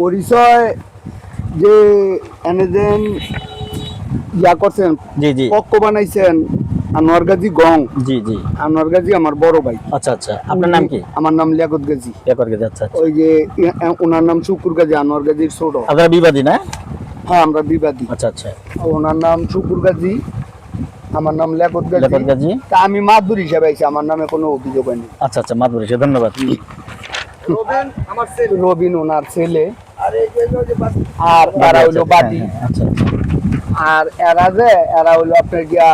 পরিচয় যে এনেদেন ইয়া করছেন জি জি। পক্ষ বানাইছেন আনোয়ার গাজী গং। জি জি। আনোয়ার গাজী আমার বড় ভাই। আচ্ছা আচ্ছা। আপনার নাম কি? আমার নাম লিয়াকত গাজী। রেকর্ড গেছে আচ্ছা আচ্ছা। ওই যে ওনার নাম শুকুর গাজী আনোয়ার গাজীর ছোট। আপনারা বিবাদী না? হ্যাঁ আমরা বিবাদী। আচ্ছা আচ্ছা। ওনার নাম শুকুর গাজী আমার নাম লিয়াকত রেকর্ড গাজী গাজী। তা আমি মাদুর হিসাবে আইছি আমার নামে কোনো অভিযোগ হয়নি। আচ্ছা আচ্ছা মাধুরী ধন্যবাদ। রবিন ওনার ছেলে। আর এরা হইল বাদী হ্যাঁ, আচ্ছা আচ্ছা। আর এরা যে এরা হইল আপনার গিয়া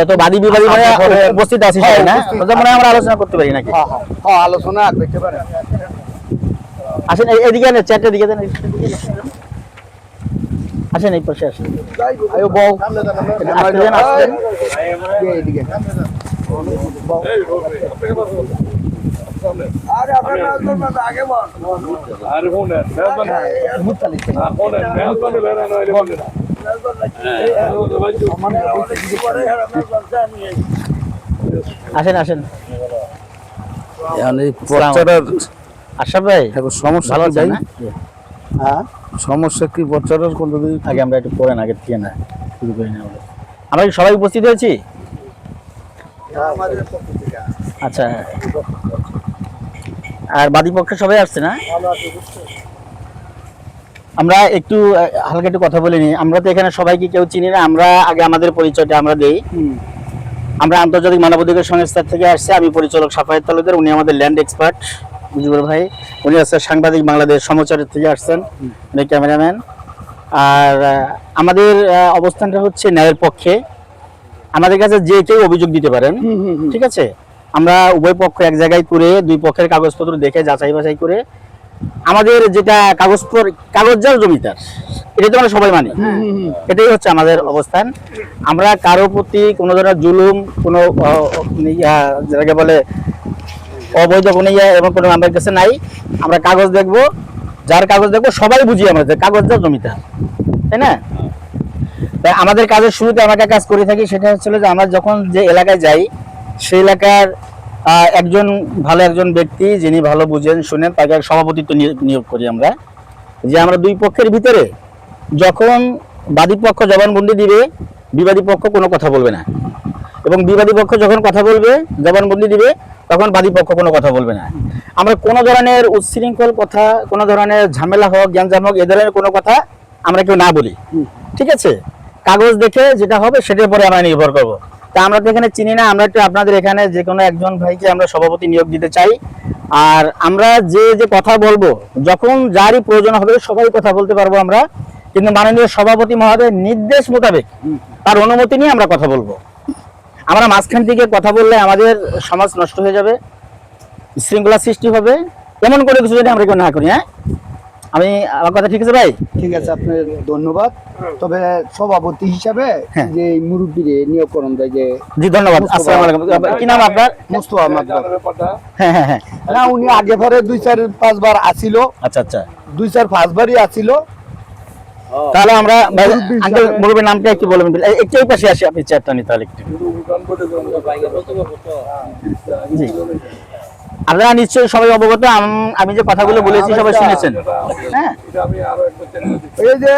তো বাদী বিবাদী মানে উপস্থিত আছি হ্যাঁ, না? মনে হয় আমরা আলোচনা করতে পারি নাকি? হ্যাঁ হ্যাঁ আলোচনা করতে আসেন এদিকে আনে চ্যাটের দিকে দেন আসেন এই পাশে আসেন। আয়ো বউ। আসতেছেন, আসতেছেন। এদিকে আসেন আসেন। পর্চারের ভাই এখন সমস্যা ভালো না? হ্যাঁ? সমস্যা কি কোন যদি আগে আমরা একটু আগে থেকে না শুরু করি না আমরা। আমরা কি সবাই উপস্থিত হয়েছি? আচ্ছা আর বাদী পক্ষে সবাই আসছে না? আমরা একটু হালকা একটু কথা বলে নিই। আমরা তো এখানে সবাইকে কেউ চিনি না আমরা আগে আমাদের পরিচয়টা আমরা দেই। আমরা আন্তর্জাতিক মানবাধিকার সংস্থা থেকে আসছে। আমি পরিচালক সাফায়েত তালুকদার উনি আমাদের ল্যান্ড এক্সপার্ট। মুজিবুর ভাই উনি হচ্ছে সাংবাদিক বাংলাদেশ সমাচারের থেকে আসছেন উনি ক্যামেরাম্যান। আর আমাদের অবস্থানটা হচ্ছে ন্যায়ের পক্ষে। আমাদের কাছে যে কেউ অভিযোগ দিতে পারেন ঠিক আছে? আমরা উভয় পক্ষ এক জায়গায় করে দুই পক্ষের কাগজপত্র দেখে যাচাই বাছাই করে আমাদের যেটা কাগজ কাগজ যার জমিদার এটা তো আমরা সবাই মানি। এটাই হচ্ছে আমাদের অবস্থান। আমরা কারও প্রতি কোনো ধরনের জুলুম কোনো আহ, যেটাকে বলে অবৈধ কোনো ইয়া এবং কোনো আমাদের কাছে নাই। আমরা কাগজ দেখব যার কাগজ দেখব সবাই বুঝি আমাদের কাগজ যার জমিদার তাই না? তাই আমাদের কাজের শুরুতে আমরা কাজ করে থাকি, সেটা হচ্ছিল যে আমরা যখন যে এলাকায় যাই, সেই এলাকার একজন ভালো একজন ব্যক্তি যিনি ভালো বুঝেন, শুনেন, তাকে সভাপতিত্ব নিয়োগ- নিয়োগ করি আমরা। যে আমরা দুই পক্ষের ভিতরে যখন বাদী পক্ষ জবানবন্দি দিবে, বিবাদী পক্ষ কোনো কথা বলবে না। এবং বিবাদী পক্ষ যখন কথা বলবে, জবানবন্দি দিবে, তখন বাদী পক্ষ কোনো কথা বলবে না। আমরা কোনো ধরনের উচ্ছৃঙ্খল কথা, কোনো ধরনের ঝামেলা হোক জ্ঞানজাম হোক, এ ধরনের কোনো কথা আমরা কেউ না বলি। ঠিক আছে? কাগজ দেখে যেটা হবে সেটার পরে আমরা নির্ভর করব। তা আমরা তো এখানে চিনি না, আমরা একটু আপনাদের এখানে যে কোনো একজন ভাইকে আমরা সভাপতি নিয়োগ দিতে চাই। আর আমরা যে যে কথা বলব, যখন যারই প্রয়োজন হবে সবাই কথা বলতে পারব আমরা। কিন্তু মাননীয় সভাপতি মহোদয়ের নির্দেশ মোতাবেক তার অনুমতি নিয়ে আমরা কথা বলব। আমরা মাঝখান থেকে কথা বললে আমাদের সমাজ নষ্ট হয়ে যাবে, শৃঙ্খলা সৃষ্টি হবে, এমন করে কিছু যদি আমরা কেউ না করি হ্যাঁ? আমি আমার কথা ঠিক আছে ভাই? ঠিক আছে আপনার ধন্যবাদ। তবে সভাপতি হিসাবে হ্যাঁ। যে মুরব্বীরে নিয়োগ করুন দেয় যে জি ধন্যবাদ। আসসালামু আলাইকুম। কি নাম আপনার? মুস্তফা মাদবর হ্যাঁ হ্যাঁ হ্যাঁ। না উনি আগে পরে দুই চার পাঁচবার আসিল। আচ্ছা আচ্ছা। দুই চার পাঁচবারই আসিল। তাহলে আমরা আঙ্কেল মুরব্বীর নামটা একটু বলবেন একটু এই পাশে আসি আপনি চেয়ারটা নিতে তাহলে একটু। জি। আপনারা নিশ্চয়ই সবাই অবগত আমি যে কথাগুলো বলেছি সবাই শুনেছেন। হ্যাঁ। আমি আরও একবার চ্যানেল এই যে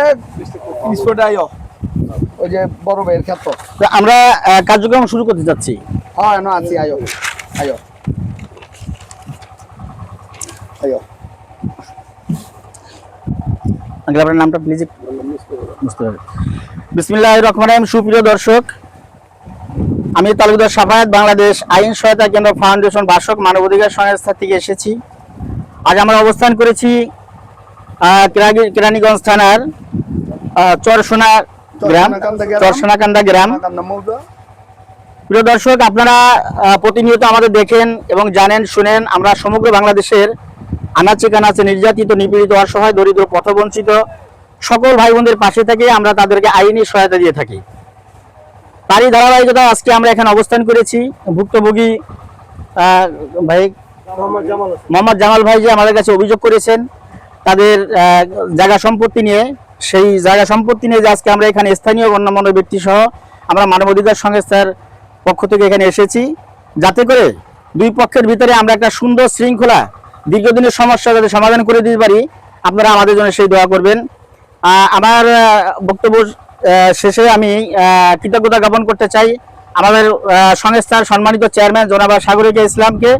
ওই যে বড় ভাইয়ের ক্ষেত্র। তো আমরা কার্যক্রম শুরু করতে যাচ্ছি। হ্যাঁ না আছি আয়ো আয়ো আয়ো আপনার নামটা প্লিজ বুঝতে পারবেন। বিসমিল্লাহ রহমান সুপ্রিয় দর্শক আমি তালুকদার সাফায়াত বাংলাদেশ আইন সহায়তা কেন্দ্র ফাউন্ডেশন বাসক মানবাধিকার সংস্থা থেকে এসেছি। আজ আমরা অবস্থান করেছি কেরানীগঞ্জ থানার চরসোনা গ্রাম চরসোনাকান্দা গ্রাম। প্রিয় দর্শক আপনারা প্রতিনিয়ত আমাদের দেখেন এবং জানেন শুনেন আমরা সমগ্র বাংলাদেশের আনাচে কানাচে নির্যাতিত নিপীড়িত অসহায় দরিদ্র পথবঞ্চিত সকল ভাই বোনদের পাশে থেকে আমরা তাদেরকে আইনি সহায়তা দিয়ে থাকি। তারই ধারাবাহিকতা আজকে আমরা এখানে অবস্থান করেছি। ভুক্তভোগী ভাই মোহাম্মদ জামাল ভাই যে আমাদের কাছে অভিযোগ করেছেন। তাদের জায়গা সম্পত্তি নিয়ে। সেই জায়গা সম্পত্তি নিয়ে যে আজকে আমরা এখানে স্থানীয় গণ্যমান্য ব্যক্তি সহ আমরা মানবাধিকার সংস্থার পক্ষ থেকে এখানে এসেছি। যাতে করে দুই পক্ষের ভিতরে আমরা একটা সুন্দর শৃঙ্খলা, দীর্ঘদিনের সমস্যা যাতে সমাধান করে দিতে পারি, আপনারা আমাদের জন্য সেই দোয়া করবেন। আমার বক্তব্য শেষে আমি কৃতজ্ঞতা জ্ঞাপন করতে চাই আমাদের সংস্থার সম্মানিত চেয়ারম্যান জোনাবা সাগরিকা ইসলামকে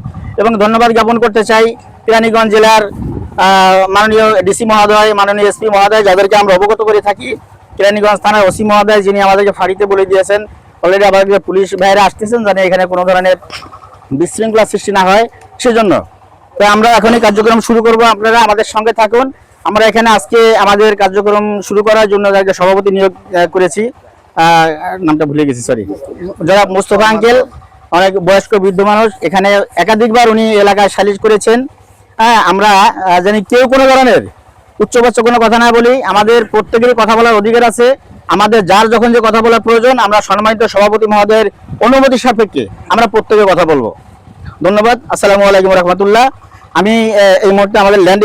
এবং ধন্যবাদ জ্ঞাপন করতে চাই কেরানীগঞ্জ জেলার মাননীয় ডিসি মহোদয়, মাননীয় এসপি মহোদয়, যাদেরকে আমরা অবগত করে থাকি। কেরানীগঞ্জ থানার ওসি মহোদয়, যিনি আমাদেরকে ফাঁড়িতে বলে দিয়েছেন। অলরেডি আমাদেরকে পুলিশ ভাইয়েরা আসতেছেন জানি এখানে কোনো ধরনের বিশৃঙ্খলা সৃষ্টি না হয়। সেজন্য তো আমরা এখনই কার্যক্রম শুরু করব। আপনারা আমাদের সঙ্গে থাকুন। আমরা এখানে আজকে আমাদের কার্যক্রম শুরু করার জন্য যাকে সভাপতি নিয়োগ করেছি নামটা ভুলে গেছি সরি যারা মোস্তফা আঙ্কেল, অনেক বয়স্ক বৃদ্ধ মানুষ, এখানে একাধিকবার উনি এলাকায় সালিশ করেছেন। হ্যাঁ আমরা জানি কেউ কোনো ধরনের উচ্চবাচ্য কোনো কথা না বলি, আমাদের প্রত্যেকেরই কথা বলার অধিকার আছে। আমাদের যার যখন যে কথা বলার প্রয়োজন, আমরা সম্মানিত সভাপতি মহোদয়ের অনুমতি সাপেক্ষে আমরা প্রত্যেকে কথা বলব। ধন্যবাদ। আসসালামু আলাইকুম রহমতুল্লাহ। আমি এই মুহূর্তে আমাদের ল্যান্ড